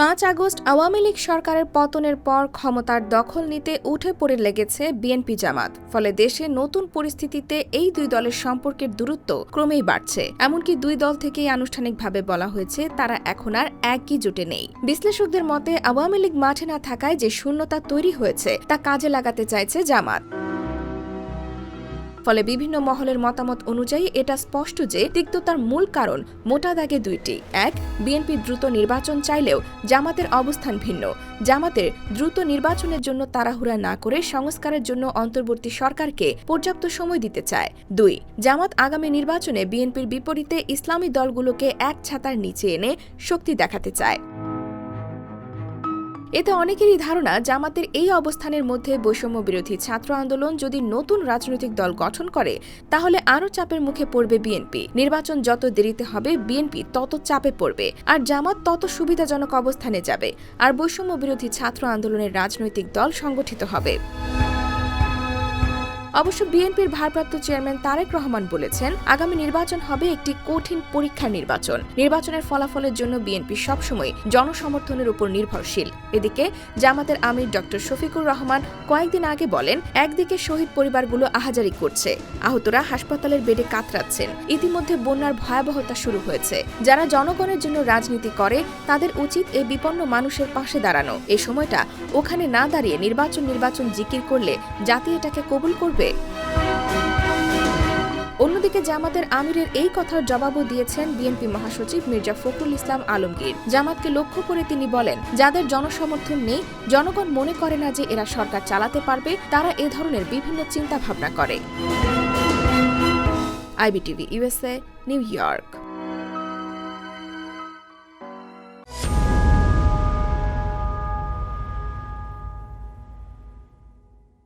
পাঁচ আগস্ট আওয়ামী লীগ সরকারের পতনের পর ক্ষমতার দখল নিতে উঠে পড়ে লেগেছে বিএনপি জামাত। ফলে দেশে নতুন পরিস্থিতিতে এই দুই দলের সম্পর্কের দূরত্ব ক্রমেই বাড়ছে। এমনকি দুই দল থেকেই আনুষ্ঠানিকভাবে বলা হয়েছে, তারা এখন আর একই জোটে নেই। বিশ্লেষকদের মতে, আওয়ামী লীগ মাঠে না থাকায় যে শূন্যতা তৈরি হয়েছে, তা কাজে লাগাতে চাইছে জামাত। ফলে বিভিন্ন মহলের মতামত অনুযায়ী এটা স্পষ্ট যে তিক্ততার মূল কারণ মোটা দাগে দুইটি। এক, বিএনপি দ্রুত নির্বাচন চাইলেও জামাতের অবস্থান ভিন্ন। জামাতের দ্রুত নির্বাচনের জন্য তাড়াহুড়া না করে সংস্কারের জন্য অন্তর্বর্তী সরকারকে পর্যাপ্ত সময় দিতে চায়। দুই, জামাত আগামী নির্বাচনে বিএনপির বিপরীতে ইসলামী দলগুলোকে এক ছাতার নিচে এনে শক্তি দেখাতে চায়। এতে অনেকেরই ধারণা, জামাতের এই অবস্থানের মধ্যে বৈষম্য বিরোধী ছাত্র আন্দোলন যদি নতুন রাজনৈতিক দল গঠন করে, তাহলে আরও চাপের মুখে পড়বে বিএনপি। নির্বাচন যত দেরিতে হবে, বিএনপি তত চাপে পড়বে। আর জামাত তত সুবিধাজনক অবস্থানে যাবে। আর বৈষম্য বিরোধী ছাত্র আন্দোলনের রাজনৈতিক দল সংগঠিত হবে। অবশ্য বিএনপির ভারপ্রাপ্ত চেয়ারম্যান তারেক রহমান বলেছেন, আগামী নির্বাচন হবে একটি কঠিন পরীক্ষার নির্বাচন। নির্বাচনের ফলাফলের জন্য বিএনপি সবসময় জনসমর্থনের উপর নির্ভরশীল। এদিকে জামাতের আমির ডক্টর শফিকুর রহমান কয়েকদিন আগে বলেন, একদিকে শহীদ পরিবারগুলো আহাজারি করছে, আহতরা হাসপাতালের বেডে কাতরাচ্ছেন। ইতিমধ্যে বন্যার ভয়াবহতা শুরু হয়েছে। যারা জনগণের জন্য রাজনীতি করে, তাদের উচিত এই বিপন্ন মানুষের পাশে দাঁড়ানো। এ সময়টা ওখানে না দাঁড়িয়ে নির্বাচন নির্বাচন জিকির করলে জাতি এটাকে কবুল করবে? অন্যদিকে জামাতের আমিরের এই কথার জবাবও দিয়েছেন বিএনপি মহাসচিব মির্জা ফখরুল ইসলাম আলমগীর। জামাতকে লক্ষ্য করে তিনি বলেন, যাদের জনসমর্থন নেই, জনগণ মনে করে না যে এরা সরকার চালাতে পারবে, তারা এ ধরনের বিভিন্ন চিন্তা ভাবনা করে। IBTV USA New York.